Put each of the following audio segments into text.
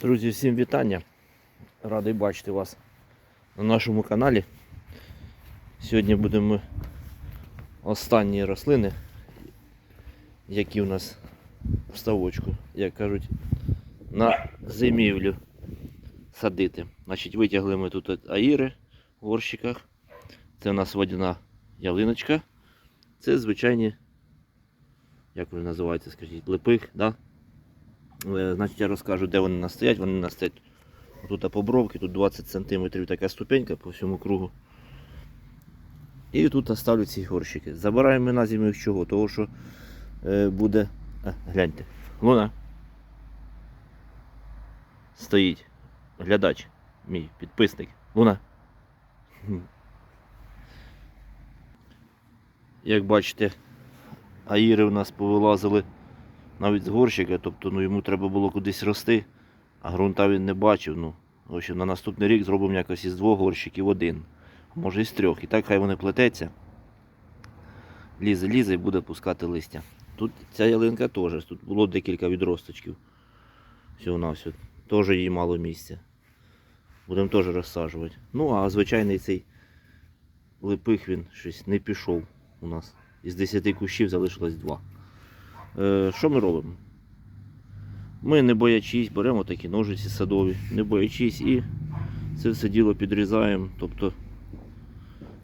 Друзі, всім вітання. Радий бачити вас на нашому каналі. Сьогодні будемо останні рослини, які у нас в ставочку, як кажуть, на зимівлю садити. Значить, витягли ми тут аїри в горщиках. Це у нас водяна ялиночка. Це звичайні, як вони називаються, скажіть, липих, да? Е, Значить, я розкажу, де вони настоять. Вони настоять тут по бровки, тут 20 см така ступенька по всьому кругу. І тут оставлю ці горщики. Забираємо на зиму їх чого? Того, що е, буде. А, гляньте. Луна. Стоїть. Глядач. Мій підписник. Луна. Як бачите, аїри у нас повилазили навіть з горщика, тобто ну, йому треба було кудись рости, а ґрунта він не бачив. Ну, в общем, на наступний рік зробимо якось із двох горщиків один, може із трьох. І так хай вони плететься. Лізе, лізе і буде пускати листя. Тут ця ялинка теж, тут було декілька відросточків. Всього на все. Теж їй мало місця. Будемо теж розсаджувати. Ну, а звичайний цей липих він щось не пішов у нас. Із 10 кущів залишилось 2. Е, що ми робимо? Ми не боячись, беремо такі ножиці садові, не боячись і це все діло підрізаємо. Тобто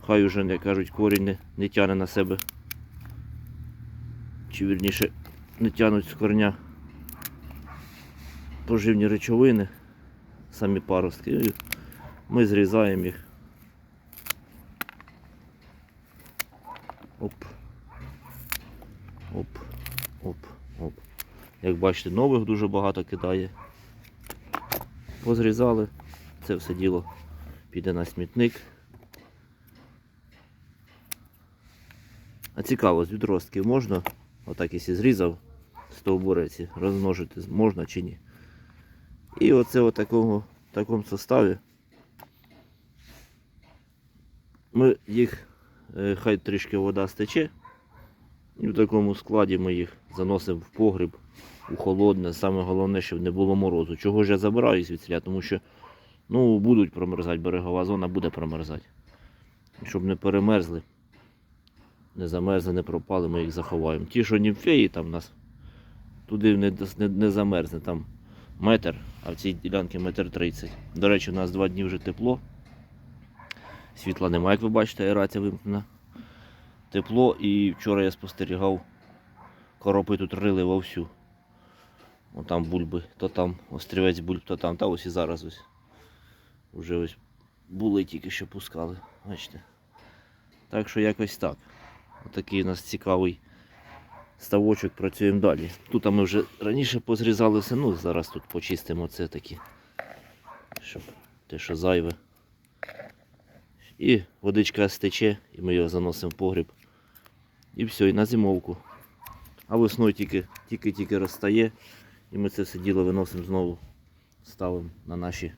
хай уже, як кажуть, корінь не, не тягне на себе. Чи вірніше не тягнуть з корня поживні речовини, самі паростки. Ми зрізаємо їх. Оп. Оп. Оп, оп. Як бачите, нових дуже багато кидає. Позрізали. Це все діло піде на смітник. А цікаво, з відростків можна, отак якщо зрізав стовбуреці, розмножити можна чи ні. І оце в такому, такому составі ми їх, е, хай трішки вода стече, і в такому складі ми їх заносимо в погріб у холодне. Саме головне, щоб не було морозу. Чого ж я забираю звідсіля? Тому що ну, будуть промерзати, берегова зона буде промерзати. Щоб не перемерзли, не замерзли, не пропали, ми їх заховаємо. Ті, що німфеї там у нас туди не, не, не замерзне, там метр, а в цій ділянці метр тридцять. До речі, у нас два дні вже тепло. Світла немає, як ви бачите, аерація вимкнена тепло і вчора я спостерігав, коропи тут рили вовсю. О, там бульби, то там острівець бульб, то там, та ось і зараз ось. Уже ось були тільки що пускали. Бачите. Так що якось так. Отакий у нас цікавий ставочок, працюємо далі. Тут ми вже раніше позрізали все, ну зараз тут почистимо це такі, щоб те, що зайве. І водичка стече, і ми його заносимо в погріб. І все, і на зимовку. А весною тільки, тільки, тільки розстає. І ми це все діло виносимо знову, ставимо на наші.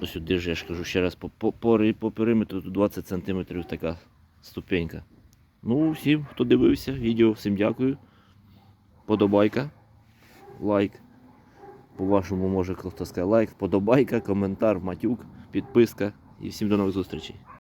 Ось ж я ж кажу ще раз, по, по, по, по периметру тут 20 см така ступенька. Ну, всім, хто дивився відео, всім дякую. Подобайка, лайк. По-вашому, може хто сказати лайк, подобайка, коментар, матюк, підписка. І всім до нових зустрічей.